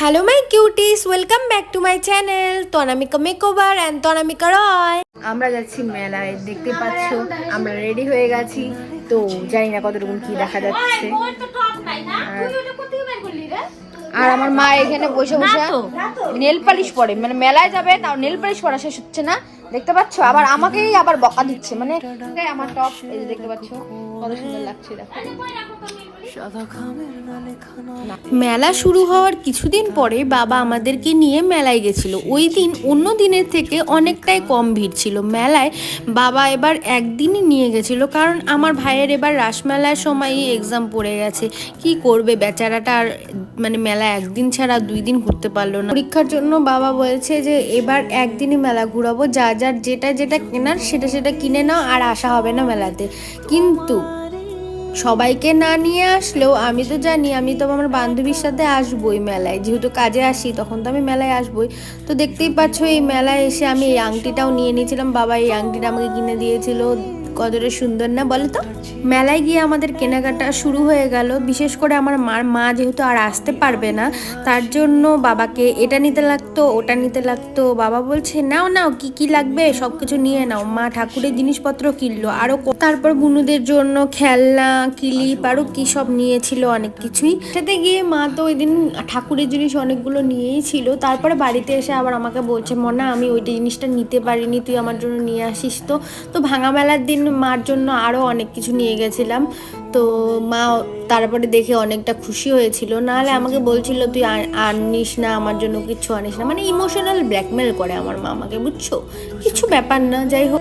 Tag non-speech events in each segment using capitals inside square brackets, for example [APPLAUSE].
Hello my cuties welcome back to my channel Tanamika makeover and Tanamika Roy আমরা যাচ্ছি মেলায় দেখতে পাচ্ছ আমরা রেডি হয়ে গেছি। তো জানি না কতটুকু কি দেখা যাচ্ছে। আর আমার মা এখানে বসে বসে নেল পালিশ পরে। মানে মেলায় যাবে তাও নেল পালিশ পরা শেষ হচ্ছে না। দেখতে পাচ্ছ? আবার আমাকেই আবার বকা দিচ্ছে। মানে আমার টপ এই যে দেখতে পাচ্ছ। কত সুন্দর লাগছে দেখো। মেলা শুরু হওয়ার কিছুদিন পরে বাবা আমাদেরকে নিয়ে মেলায় গেছিল। ওই দিন অন্য দিনের থেকে অনেকটাই কম ভিড় ছিল। মেলায় বাবা এবার একদিনই নিয়ে গেছিল কারণ আমার ভাইয়ের এবার রাসমেলার সময়ই এক্সাম পড়ে গেছে। কি করবে বেচারাটা আর মানে মেলা একদিন ছাড়া দুই দিন ঘুরতে পারল না। পরীক্ষার জন্য বাবা বলছে যে এবার একদিনই মেলা ঘুরাবো। যা যার যেটা যেটা কেনার সেটা সেটা কিনে নাও আর আসা হবে না মেলাতে। কিন্তু সবাইকে না নিয়ে আসলেও আমি তো জানি, আমি তো আমার বান্ধবীর সাথে আসবোই মেলায়। যেহেতু কাজে আসি, তখন তো আমি মেলায় আসবোই। তো দেখতেই পাচ্ছ, এই মেলায় এসে আমি এই আংটিটাও নিয়ে নিয়েছিলাম। বাবা এই আংটিটা আমাকে কিনে দিয়েছিল। কতটা সুন্দর না বলো তো? মেলায় গিয়ে আমাদের কেনাকাটা শুরু হয়ে গেল। বিশেষ করে আমার মার মা যেহেতু আর আসতে পারবে না, তার জন্য বাবাকে এটা নিতে লাগতো, ওটা নিতে লাগতো। বাবা বলছে, নাও নাও, কি কি লাগবে? সব কিছু নিয়ে নাও। মা ঠাকুরের জিনিসপত্র কিনলো আরও তারপর বুনুদের জন্য খেলনা, কিলিপ আরও কী সব নিয়েছিল অনেক কিছুই। সাথে গিয়ে মা তো ওই দিন ঠাকুরের জিনিস অনেকগুলো নিয়েই ছিল। তারপরে বাড়িতে এসে আবার আমাকে বলছে, মনা, আমি ওইটা জিনিসটা নিতে পারিনি, তুই আমার জন্য নিয়ে আসিস তো। তো ভাঙা মেলার দিন মার জন্য আরও অনেক কিছু নিয়ে গেছিলাম। তো মা তারপরে দেখে অনেকটা খুশি হয়েছিল। নাহলে আমাকে বলছিল, তুই আনিস না, আমার জন্য কিছু আনিস না। মানে ইমোশনাল ব্ল্যাকমেল করে আমার মা আমাকে, বুঝছ? কিছু ব্যাপার না, যাই হোক।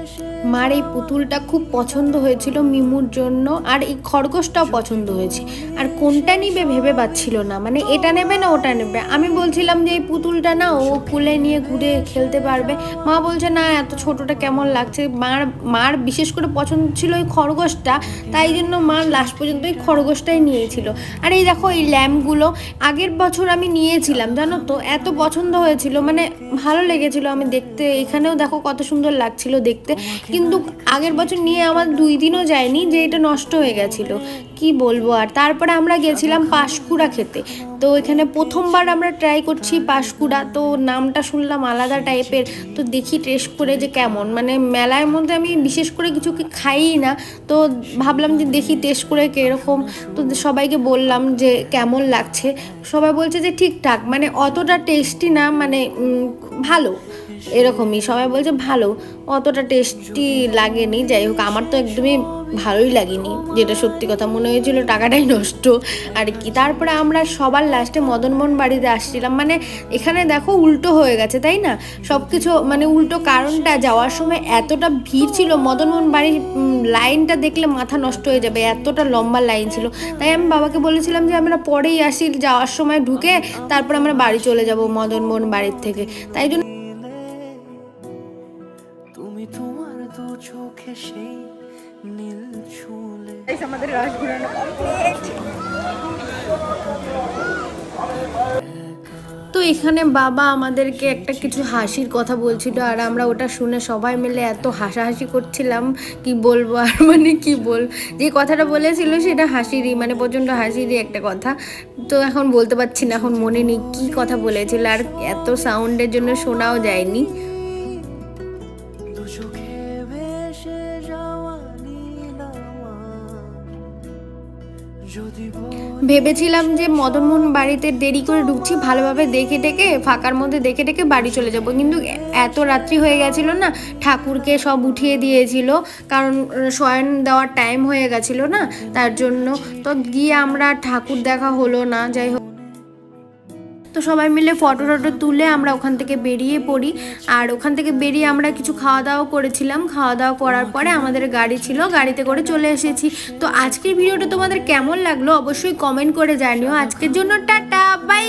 মার এই পুতুলটা খুব পছন্দ হয়েছিল মিমুর জন্য, আর এই খরগোশটাও পছন্দ হয়েছে। আর কোনটা নিবে ভেবে পাচ্ছিল না মানে এটা নেবে না, ওটা নেবে। আমি বলছিলাম যে, এই পুতুলটা না, ও কুলে নিয়ে ঘুরে খেলতে পারবে। মা বলছে, না, এত ছোটটা কেমন লাগছে। মার মার বিশেষ করে পছন্দ ছিল ওই খরগোশটা, তাই জন্য মা লাস্ট পর্যন্ত ওই খরগোশটাই নিয়েছিল। আর এই দেখো এই ল্যাম্পগুলো আগের বছর আমি নিয়েছিলাম জানো তো? এত পছন্দ হয়েছিল মানে ভালো লেগেছিল আমি দেখতে। এখানেও দেখো কত সুন্দর লাগছিল দেখতে। কিন্তু আগের বছর নিয়ে আমার দুই দিনও যায়নি যে এটা নষ্ট হয়ে গেছিল। কি বলব আর? তারপরে আমরা গেছিলাম পাশকুড়া খেতে। তো এখানে প্রথমবার আমরা ট্রাই করছি পাশকুড়া। তো নামটা শুনলাম আলাদা টাইপের তো দেখি টেস্ট করে যে কেমন। মানে মেলার মধ্যে আমি বিশেষ করে কিছু কি খাই না। তো ভাবলাম যে দেখি টেস্ট করে কীরকম তো সবাইকে বললাম যে কেমন লাগছে। সবাই বলছে যে ঠিকঠাক মানে অতটা টেস্টি না মানে ভালো। এরকমই, সবাই বলছে ভালো, অতটা টেস্টি লাগেনি, যাই হোক, আমার তো একদমই ভালোই লাগেনি, যেটা সত্যি কথা মনে হয়েছিল, টাকাটাই নষ্ট, আর কি। তারপরে আমরা সবার লাস্টে মদনমোহন বাড়িতে আসছিলাম মানে এখানে দেখো উল্টো হয়ে গেছে, তাই না? সব কিছু মানে উল্টো কারণটা, যাওয়ার সময় এতটা ভিড় ছিল, মদনমোহন বাড়ির লাইনটা দেখলে মাথা নষ্ট হয়ে যাবে, এতটা লম্বা লাইন ছিল। তাই আমি বাবাকে বলেছিলাম যে, আমরা পরেই আসি, যাওয়ার সময় ঢুকে তারপর আমরা বাড়ি চলে যাব মদনমোহন বাড়ির থেকে। তাই জন্য ছুলে আমাদের কমপ্লিট তো এখানে বাবা আমাদেরকে একটা কিছু হাসির কথা বলছিল, আর আমরা ওটা শুনে সবাই মিলে এত হাসাহাসি করছিলাম, কি বলব আর [LAUGHS] মানে কি বল, যে কথাটা বলেছিল সেটা হাসিরই মানে প্রচণ্ড হাসিরই একটা কথা। তো এখন বলতে পারছি না, এখন মনে নেই কি কথা বলেছিল, আর এত সাউন্ডের জন্য শোনাও যায়নি। ভেবেছিলাম যে মদনমোহন বাড়িতে দেরি করে ঢুকছি, ভালোভাবে দেখে ডেকে ফাঁকার মধ্যে দেখে ডেকে বাড়ি চলে যাব। কিন্তু এত রাত্রি হয়ে গেছিল না, ঠাকুরকে সব উঠিয়ে দিয়েছিল, কারণ শয়ন দেওয়ার টাইম হয়ে গেছিল না, তার জন্য। তো গিয়ে আমরা ঠাকুর দেখা হলো না, যাই হোক। তো সবাই মিলে ফটো টটো তুলে আমরা ওখান থেকে বেরিয়ে পড়ি। আর ওখান থেকে বেরিয়ে আমরা কিছু খাওয়া দাওয়া করেছিলাম। খাওয়া দাওয়া করার পরে আমাদের গাড়ি ছিল গাড়িতে করে চলে এসেছি। তো আজকের ভিডিওটা তোমাদের কেমন লাগল অবশ্যই কমেন্ট করে জানিও। আজকের জন্য টাটা বাই